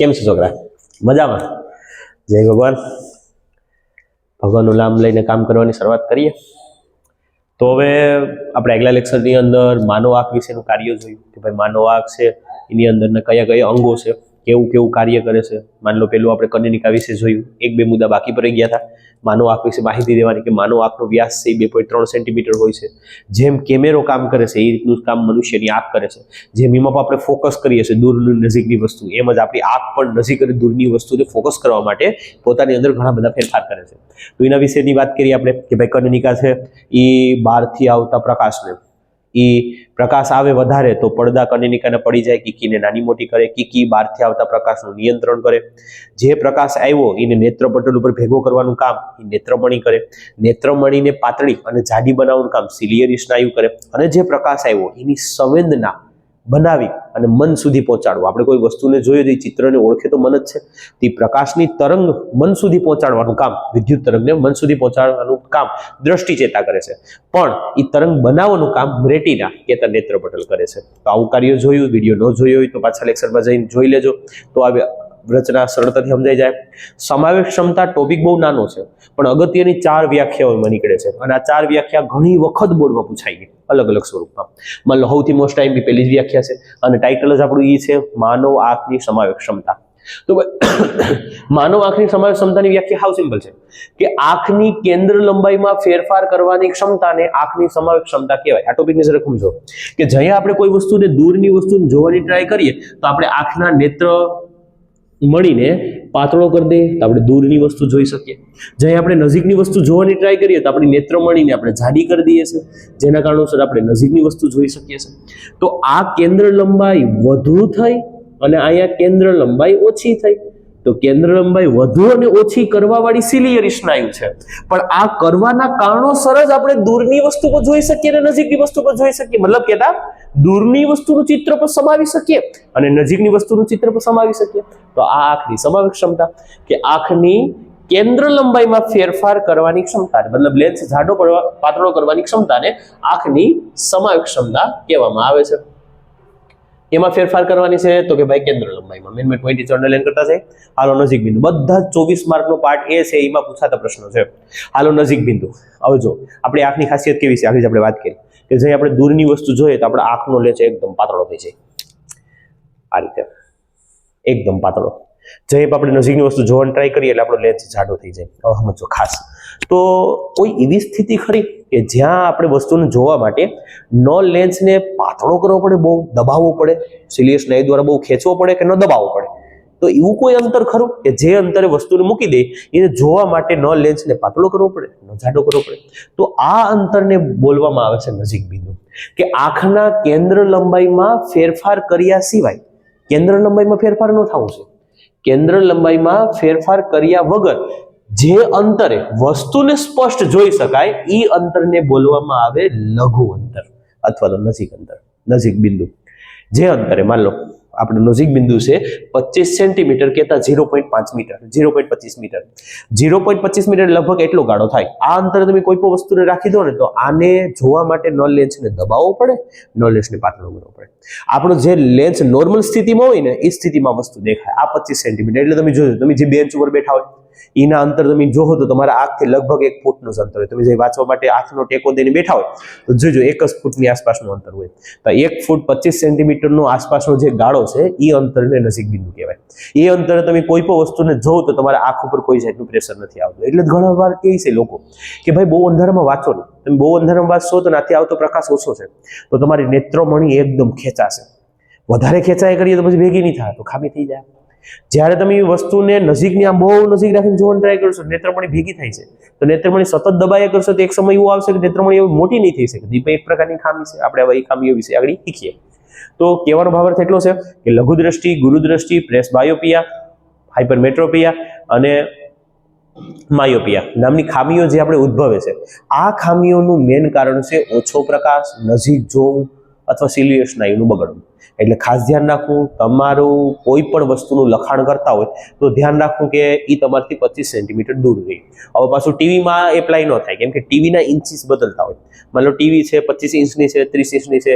કેમ છો છોકરા? મજામાં? જય ભગવાન. ભગવાનનું નામ લઈને કામ કરવાની શરૂઆત કરીએ. તો હવે આપણે આગલા લેક્ચરની અંદર માનવ આંખ વિશેનું કાર્ય જોયું કે ભાઈ માનવ આંખ છે, એની અંદરના કયા કયા અંગો છે? કેવું કેવું કાર્ય કરે છે. માન લો પેલું આપણે કન્યનિકા વિશે જોયું. એક બે મુદ્દા બાકી પડી ગયા હતા. માનવ આંખ વિશે માહિતી દેવાની કે માનવ આંખનો વ્યાસ છે બે પોઈન્ટ ત્રણ સેન્ટીમીટર હોય છે. જેમ કેમેરો કામ કરે છે એ રીતનું કામ મનુષ્યની આંખ કરે છે. જેમ એમાં પણ આપણે ફોકસ કરીએ છીએ દૂરની નજીકની વસ્તુ, એમ જ આપણી આંખ પણ નજીક અને દૂરની વસ્તુને ફોકસ કરવા માટે પોતાની અંદર ઘણા બધા ફેરફાર કરે છે. તો એના વિશેની વાત કરીએ આપણે કે ભાઈ કન્યનિકા છે એ બહારથી આવતા પ્રકાશને એ પ્રકાશ આવે વધારે તો પડદા કન્યનિકાને પડી જાય, કીકીને નાની મોટી કરે, કીકી બહારથી આવતા પ્રકાશનું નિયંત્રણ કરે. જે પ્રકાશ આવ્યો એને નેત્રપટલ ઉપર ભેગો કરવાનું કામ એ નેત્રમણી કરે. નેત્રમણીને પાતળી અને જાડી બનાવવાનું કામ સિલિયરી સ્નાયુ કરે. અને જે પ્રકાશ આવ્યો એની સંવેદના બનાવી અને મન સુધી પહોંચાડવું. આપણે કોઈ વસ્તુને જોઈએ તો એ ચિત્રને ઓળખે તો મન જ છે. તે પ્રકાશની તરંગ મન સુધી પહોંચાડવાનું કામ, વિદ્યુત તરંગને મન સુધી પહોંચાડવાનું કામ દ્રષ્ટિ ચેતા કરે છે. પણ એ તરંગ બનાવવાનું કામ રેટીના કેતા નેત્રપટલ કરે છે. તો આવું કાર્ય જોયું, વીડિયો ન જોયો હોય તો પાછા લેક્ચરમાં જઈને જોઈ લેજો. તો આ રચના સરળતાથી સમજાઈ જાય. સમાવેશ ક્ષમતા ટોપિક બહુ નાનો છે, પણ અગત્યની ચાર વ્યાખ્યાઓ એમાં નીકળે છે. અને આ ચાર વ્યાખ્યા ઘણી વખત બોર્ડમાં પૂછાઈ ગઈ, અલગ અલગ સ્વરૂપમાં. માન સૌથી મોસ્ટ ટાઈમ પહેલી જ વ્યાખ્યા છે, અને ટાઇટલ જ આપણું એ છે, માનવ આંખની સમાવેશ ક્ષમતા. તો માનવ આંખની સમાવેશ ક્ષમતાની વ્યાખ્યા હાવ સિમ્પલ છે? કે આંખની કેન્દ્ર લંબાઈમાં ફેરફાર કરવાની ક્ષમતાને આંખની સમાવેશ ક્ષમતા કહેવાય. આ ટોપિકની જરા સમજો. કે જ્યાં આપણે કોઈ વસ્તુને દૂરની વસ્તુને જોવાની ટ્રાય કરીએ, તો આપણે આંખના નેત્ર મળીને પાતળો કરી દે તો આપણે દૂરની વસ્તુ જોઈ શકીએ. જ્યારે આપણે નજીકની વસ્તુ જોવાની ટ્રાય કરીએ તો આપણી નેત્ર મળીને આપણે જાડી કરી દઈએ છીએ. જેના કારણોસર આપણે નજીકની વસ્તુ જોઈ શકીએ છીએ. તો આ કેન્દ્ર લંબાઈ વધુ થઈ અને અહીંયા કેન્દ્ર લંબાઈ ઓછી થઈ. તો કેન્દ્ર લંબાઈ વધુ અને ઓછી કરવા વાળી સિલિયરી સ્નાયુ છે. પણ આ કરવાના કારણોસર જ આપણે દૂરની વસ્તુ પર જોઈ શકીએ અને નજીકની વસ્તુ પર જોઈ શકીએ. મતલબ કેતા દૂરની વસ્તુનું ચિત્ર પર સમાવી શકીએ અને નજીકની વસ્તુનું ચિત્ર પર સમાવી શકીએ. તો આ આંખની સમાવેશ ક્ષમતા કે આંખની કેન્દ્ર લંબાઈમાં ફેરફાર કરવાની ક્ષમતા મતલબ લેન્સ જાડો પાતળો કરવાની ક્ષમતાને આંખની સમાવેશ ક્ષમતા કહેવામાં આવે છે. એમાં ફેરફાર કરવાની છે? તો કે ભાઈ કેન્દ્ર લંબાઈમાં. મેન મેન પોઈન્ટ અંડરલાઈન કરતા છે. હાલો નજીક બિંદુ. બધા ચોવીસ માર્કનો પાર્ટ એ છે, એમાં પૂછાતા પ્રશ્નો છે. હાલો નજીક બિંદુ. હવે જો, આપણી આંખની ખાસિયત કેવી છે? આખી જ આપણે વાત કરી. કે જે આપણે દૂરની વસ્તુ જોઈએ તો આપણે આંખનો લે છે એકદમ પાતળો થઈ જાય. આ રીતે. એકદમ પાતળો. જે આપણે નજીકની વસ્તુ જોવાની ટ્રાય કરીએ એટલે આપણો લેન્સ જાડો થઈ જાય. સમજો ખાસ. તો કોઈ એવી સ્થિતિ ખરી કે જ્યાં આપણે વસ્તુને જોવા માટે નો લેન્સને પાતળો કરવો પડે, બહુ દબાવવો પડે સિલિયસ નય દ્વારા બહુ ખેંચવો પડે કે ન દબાવવો પડે? તો એવું કોઈ અંતર ખરું કે જે અંતરે વસ્તુને મૂકી દે, એને જોવા માટે ન લેન્સને પાતળો કરવો પડે, ન જાડો કરવો પડે? તો આ અંતરને બોલવામાં આવે છે નજીક બિંદુ. કે આંખના કેન્દ્ર લંબાઈમાં ફેરફાર કર્યા સિવાય, કેન્દ્ર લંબાઈમાં ફેરફાર ન થવું છે કેન્દ્ર લંબાઈમાં ફેરફાર કર્યા વગર જે અંતરે વસ્તુને સ્પષ્ટ જોઈ શકાય એ અંતરને બોલવામાં આવે લઘુ અંતર અથવા તો નજીક અંતર, નજીક બિંદુ. જે અંતરે, માન લો આપણે નજીક બિંદુ છે, પચીસ સેન્ટીમીટર કહેતા ઝીરો પોઈન્ટ પાંચ મીટર ઝીરો પોઈન્ટ પચીસ મીટર ઝીરો પોઈન્ટ પચીસ મીટર લગભગ એટલો ગાળો થાય. આ અંતર તમે કોઈ પણ વસ્તુને રાખી દો ને તો આને જોવા માટે ન લેન્સને દબાવવો પડે ન લેન્સને પાતળો કરવો પડે. આપણો જે લેન્સ નોર્મલ સ્થિતિમાં હોય ને, એ સ્થિતિમાં વસ્તુ દેખાય. આ પચીસ સેન્ટીમીટર એટલે તમે જોજો, તમે જે બેન્ચ ઉપર બેઠા હોય, એના અંતર તમે જોહો તો તમારા આંખથી લગભગ એક ફૂટનું અંતર હોય. તમે જે વાંચવા માટે આંખનો ટેકો દઈને બેઠા હોય, તો જોજો, એક જ ફૂટની આસપાસનું અંતર હોય. તો એક ફૂટ પચીસ સેન્ટીમીટરનો આસપાસનો જે ગાળો છે એ અંતરને નજીક બિંદુ કહેવાય. એ અંતરે તમે કોઈ પણ વસ્તુને જોવો તો તમારા આંખ ઉપર કોઈ જાતનું પ્રેશર નથી આવતું. એટલે ઘણા વાર કહે છે લોકો કે ભાઈ બહુ અંધારામાં વાંચો ને. તમે બહુ અંધારામાં વાંચશો તો નાથી આવતો પ્રકાશ ઓછો છે. તો તમારી નેત્રમણી એકદમ ખેંચાશે. વધારે ખેંચાય કરીએ તો પછી ભેગી નહીં થાય, તો ખામી થઈ જાય. જ્યારે તમે એ વસ્તુને નજીકની આમ બહુ નજીક રાખીને જોવાની ટ્રાય કરશો, નેત્રમણી ભેગી થાય છે. તો નેત્રમણી સતત દબાયા કરશો તો એક સમય એવો આવશે કે નેત્રમણી મોટી નહીં થઈ શકે. એક પ્રકારની ખામી છે. આપણે હવે એ ખામીઓ વિશે આગળ શીખીએ. તો કહેવાનો ભાવાર્થ એટલો છે કે લઘુ દ્રષ્ટિ ગુરુ દ્રષ્ટિ પ્રેસ બાયોપિયા હાઇપરમેટ્રોપિયા અને માયોપિયા નામની ખામીઓ જે આપણે ઉદ્ભવે છે. આ ખામીઓનું મેન કારણ છે ઓછો પ્રકાશ, નજીક જોવું અથવા સિલિયર સ્નાયુનું બગડવું. એટલે ખાસ ધ્યાન રાખવું, તમારું કોઈ પણ વસ્તુનું લખાણ કરતા હોય તો ધ્યાન રાખવું કે એ તમારથી પચીસ સેન્ટીમીટર દૂર રહે. હવે પાછું ટીવીમાં એપ્લાય ન થાય કેમ કે ટીવીના ઇન્ચીસ બદલતા હોય. માન લો ટીવી છે પચીસ ઇંચની છે, ત્રીસ ઇંચની છે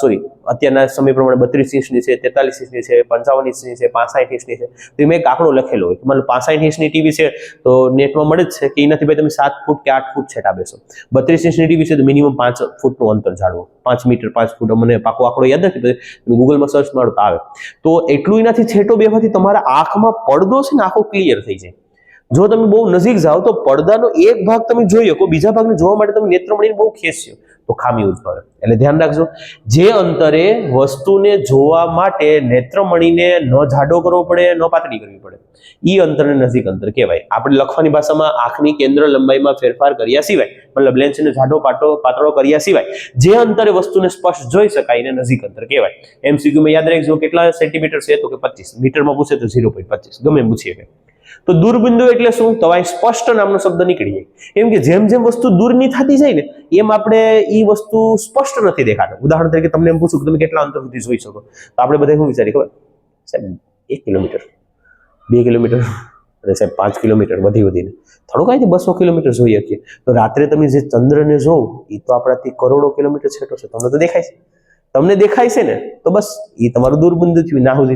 સોરી અત્યારના સમય પ્રમાણે બત્રીસ ઇંચની છે, તેતાલીસ ઇંચની છે, પંચાવન ઇંચની છે, પાસઠ ઇંચની છે. તો મેં એક આંકડો લખેલો હોય મતલબ પાસઠ ઇંચની ટીવી છે, તો નેટમાં મળે જ છે કે એનાથી ભાઈ તમે સાત ફૂટ કે આઠ ફૂટ છેટા બેસો. બત્રીસ ઇંચની ટીવી છે તો મિનિમમ પાંચ ફૂટનું અંતર જાળવો. પાંચ મીટર, પાંચ ફૂટ. મને પાકો આંકડો યાદ નથી તમે ગૂગલમાં સર્ચ મારો તો આવે. તો એટલું એનાથી છેટો બેવાથી તમારા આંખમાં પડદો છે ને આંખો ક્લિયર થઈ જાય. જો તમે બહુ નજીક જાઓ તો પડદાનો એક ભાગ તમે જોઈ શકો, બીજા ભાગને જોવા માટે તમે નેત્રમણીને બહુ ખેંચ્યો. તો ખામી ઉદ્ભવે. એટલે ધ્યાન રાખજો, જે અંતરે વસ્તુને જોવા માટે નેત્રમણીને ન જાડો કરવો પડે, ન પાતળી કરવી પડે, ઈ અંતરને નજીક અંતર કહેવાય. આપણે લખવાની ભાષામાં આંખની કેન્દ્ર લંબાઈમાં ફેરફાર કર્યા સિવાય, મતલબ લેન્સને જાડો, પાટો, પાતળો કર્યા સિવાય, જે અંતરે વસ્તુને સ્પષ્ટ જોઈ શકાય એને નજીક અંતર કહેવાય. એમસીક્યુમાં યાદ રાખજો, કેટલા સેન્ટીમીટર છે? તો કે પચીસ. મીટરમાં પૂછે તો ઝીરો પોઈન્ટ પચીસ. ગમે પૂછીએ કે તો દૂરબિંદુ એટલે શું? તો અહીં સ્પષ્ટ નામનો શબ્દ નીકળી જાય કેમ કે જેમ જેમ વસ્તુ દૂરની થતી જાય ને, એમ આપણે એ વસ્તુ સ્પષ્ટ નથી દેખાતા. ઉદાહરણ તરીકે તમને એમ પૂછું કે તમે કેટલા અંતર સુધી જોઈ શકો? તો આપણે બધા શું વિચારી ખબર? સાહેબ, એક કિલોમીટર. બે કિલોમીટર. અને સાહેબ, પાંચ કિલોમીટર, વધી વધીને. થોડુંક અહીંથી બસો કિલોમીટર જોઈ શકીએ. તો રાત્રે તમે જે ચંદ્રને જોવો એ તો આપણાથી કરોડો કિલોમીટર છેટો છે. તમને તો દેખાય છે. તમને દેખાય છે ને? તો બસ એ તમારું દૂરબિંદુ થયું. ના સુધી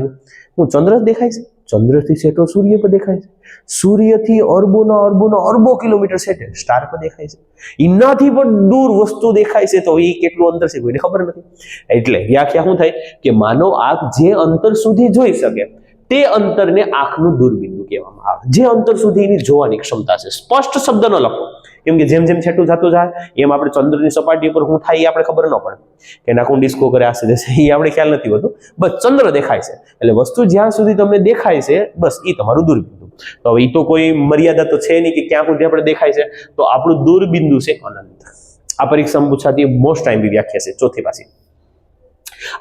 હું ચંદ્ર જ દેખાય છે? ચંદ્રથી સેટો સૂર્ય પર દેખાય છે. સૂર્યથી અરબોના અરબોના અરબો કિલોમીટર સેટે સ્ટાર પર દેખાય છે. એનાથી પણ દૂર વસ્તુ દેખાય છે તો એ કેટલું અંતર છે કોઈને ખબર નથી. એટલે વ્યાખ્યા શું થાય? કે માનવ આંખ જે અંતર સુધી જોઈ શકે, તે અંતરને આંખનું દૂરબિંદુ કહેવામાં આવે. જે અંતર સુધી એની જોવાની ક્ષમતા છે. સ્પષ્ટ શબ્દ ન લખો. કેમ કે જેમ જેમ છેટું થતું જાય, એમ આપણે ચંદ્રની સપાટી ઉપર હું થાય એ આપણે ખબર ન પડે. કે નાખું ડિસ્કો કરે, આશે જશે, એ આપણે ખ્યાલ નથી હોતું. બસ ચંદ્ર દેખાય છે. એટલે વસ્તુ જ્યાં સુધી તમને દેખાય છે, બસ એ તમારું દૂરબિંદુ. તો હવે એ તો કોઈ મર્યાદા તો છે નહીં કે ક્યાં સુધી આપણે દેખાય છે. તો આપણું દૂરબિંદુ છે અનંત. આ પરીક્ષામાં પૂછાતી મોસ્ટ ટાઈમ વ્યાખ્યા છે, ચોથી પાછી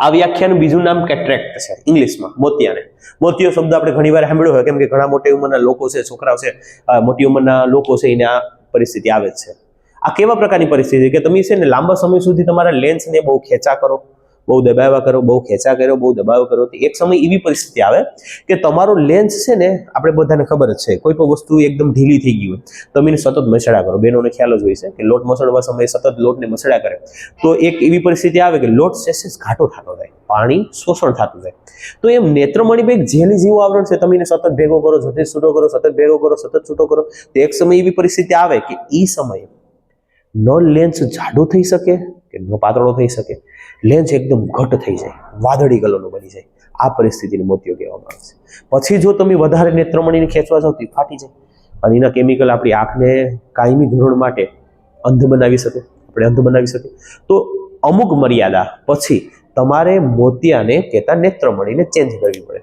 આ વ્યાખ્યાનું બીજું નામ કેટ્રેક્ટ છે, ઇંગ્લિશમાં, મોતિયાને. મોતિયો શબ્દ આપણે ઘણી વાર સાંભળ્યો હોય, કેમ કે ઘણા મોટી ઉંમરના લોકો છે, છોકરાઓ છે મોટી ઉંમરના લોકો છે, એને આ પરિસ્થિતિ આવે છે. આ કેવા પ્રકારની પરિસ્થિતિ કે તમે છે ને લાંબા સમય સુધી તમારા લેન્સને બહુ ખેંચા કરો? બહુ દબાવ્યા કરો, બહુ ખેંચા કર્યો, બહુ દબાવ કર્યો, તો એક સમય એવી પરિસ્થિતિ આવે કે તમારો લેન્સ છે ને, આપણે બધાને ખબર જ છે, કોઈ પણ વસ્તુ એકદમ ઢીલી થઈ ગઈ હોય, તમે એને સતત મસળા કરો. બહેનોને ખ્યાલ જ હોય છે કે લોટ મસળવા સમયે સતત લોટને મસળા કરે. તો એક એવી પરિસ્થિતિ આવે કે લોટ સેસેસ ઘાટો થતો જાય, પાણી શોષણ થતું જાય. તો એમ નેત્રમણી એક જેલી જેવું આવરણ છે, તમે સતત ભેગો કરો સતત છૂટો કરો, સતત ભેગો કરો, સતત છૂટો કરો. તો એક સમય એવી પરિસ્થિતિ આવે કે એ સમયે ન લેન્સ જાડો થઈ શકે કે ન પાતળો થઈ શકે? લેન્સ એકદમ ઘટ થઈ જાય, વાદળી કલરનું બની જાય. આ પરિસ્થિતિને મોતિયો કહેવામાં આવે છે. પછી જો તમે વધારે નેત્રમણીને ખેંચવા જાઓ તો ફાટી જાય. અને એના કેમિકલ આપણી આંખને કાયમી ધોરણ માટે અંધ બનાવી શકે, આપણે અંધ બનાવી શકે. તો અમુક મર્યાદા પછી તમારે મોતિયાને કહેતા નેત્રમણીને ચેન્જ કરવી પડે.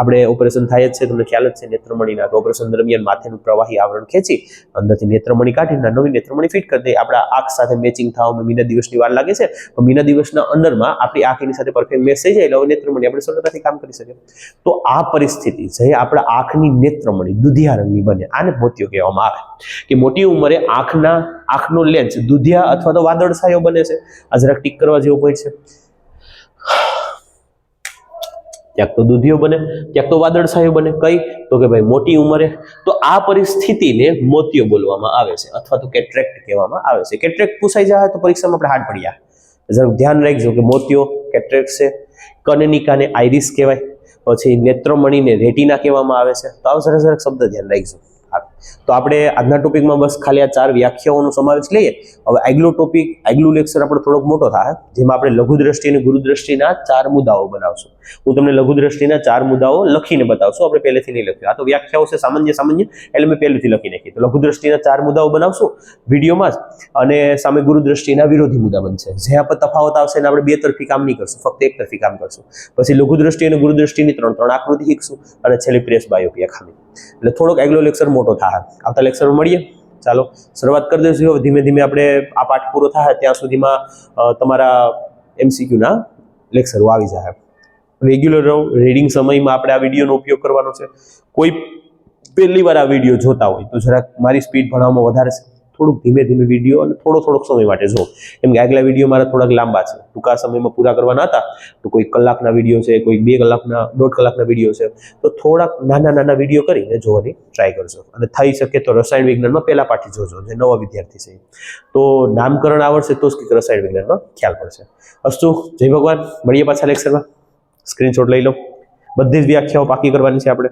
આપણે ઓપરેશન થાય જ છે, તમને ખ્યાલ જ છે, નેત્રમણીના કે ઓપરેશન દરમિયાન માથેનું પ્રવાહી આવરણ ખેંચી અંદરથી નેત્રમણી કાઢીને નવી નેત્રમણી ફિટ કરી દે. આપણા આંખ સાથે મેચિંગ થવામાં મીના દિવસની વાર લાગે છે, પણ મીના દિવસના અંદરમાં આપણી આંખ સાથે પરફેક્ટ મેચ થઈ જાય એટલે નેત્રમણી આપણે સરળતાથી કામ કરી શકીએ. તો આ પરિસ્થિતિ જે આપણા આંખની નેત્રમણી દુધિયા રંગની બને, આને મોતિયો કહેવામાં આવે. કે મોટી ઉંમરે આંખના, આંખનો લેન્સ દુધિયા અથવા તો વાદળછાયો બને છે. આ જરાક ટીક કરવા જેવો પોઈન્ટ છે? ક્યાંક તો દૂધિયો બને, ક્યાંક તો વાદળછાયો બને, કઈ? તો કે ભાઈ મોટી ઉંમરે. તો આ પરિસ્થિતિને મોતિયો બોલવામાં આવે છે અથવા તો કેટ્રેક્ટ કહેવામાં આવે છે. કેટ્રેક્ટ પૂછાઈ જાય તો પરીક્ષામાં આપણે હાર્ડ પડ્યા જરાક ધ્યાન રાખજો કે મોતિયો કેટ્રેક્ટ છે, કનનિકાને આઈરિસ કહેવાય, પછી નેત્રમણીને રેટિના કહેવામાં આવે છે. તો આવો સરસ શબ્દ ધ્યાન રાખજો. તો આપણે આજના ટોપિકમાં બસ ખાલી આ ચાર વ્યાખ્યાઓનો સમાવેશ લઈએ. હવે આગલો ટોપિક, આગલું લેક્ચર આપણો થોડોક મોટો થાય, જેમાં આપણે લઘુ દ્રષ્ટિ અને ગુરુદ્રષ્ટિના ચાર મુદ્દાઓ બનાવશું. હું તમને લઘુ દ્રષ્ટિના ચાર મુદ્દાઓ લખીને બતાવશું. આપણે પહેલેથી નહીં લખ્યું. આ તો વ્યાખ્યાઓ છે સામાન્ય સામાન્ય, એટલે મેં પહેલેથી લખી નાખી. તો લઘુ દ્રષ્ટિના ચાર મુદ્દાઓ બનાવશું વિડીયોમાં જ. અને સામે ગુરુદ્રષ્ટિના વિરોધી મુદ્દા બનશે. જે આપણે તફાવત આવશે એને આપણે બે તરફી કામ નહીં કરશું. ફક્ત એક તરફી કામ કરશું. પછી લઘુ દ્રષ્ટિ અને ગુરુદ્રષ્ટિની ત્રણ ત્રણ આકૃતિ શીખશું. અને છેલ્લી પ્રેસ બાયોપિયા ખામી. એટલે થોડોક આગલો લેક્ચર મોટો થાય. આવતા લેક્ચરમાં મળીએ. ચાલો, શરૂઆત કરી દઈશું હવે. ધીમે ધીમે આપણે આ પાઠ પૂરો થાય ત્યાં સુધીમાં તમારા એમસીક્યુના લેક્ચરો આવી જાય. રેગ્યુલર રીડિંગ સમયમાં આપણે આ વિડીયોનો ઉપયોગ કરવાનો છે. કોઈ પહેલી વાર આ વીડિયો જોતા હોય તો જરાક મારી સ્પીડ ભણવામાં વધારે છે. થોડુંક ધીમે ધીમે વીડિયો અને થોડો થોડોક સમય માટે જો. કેમ કે આગલા વીડિયો મારા થોડાક લાંબા છે. ટૂંકા સમયમાં પૂરા કરવાના હતા, તો કોઈ કલાકના વીડિયો છે, કોઈ બે કલાકના, દોઢ કલાકના વીડિયો છે. તો થોડાક નાના નાના વીડિયો કરીને જોવાની ટ્રાય કરજો. અને થઈ શકે તો રસાયણ વિજ્ઞાનમાં પહેલા પાઠી જોજો, જે નવા વિદ્યાર્થી છે તો નામકરણ આવડશે તો જ કંઈક રસાયણ વિજ્ઞાનમાં ખ્યાલ પડશે. અસ્તુ, જય ભગવાન. મળીએ પાછા લેક્ચરમાં સ્ક્રીનશોટ લઈ લો. બધી જ વ્યાખ્યાઓ પાકી કરવાની છે આપણે.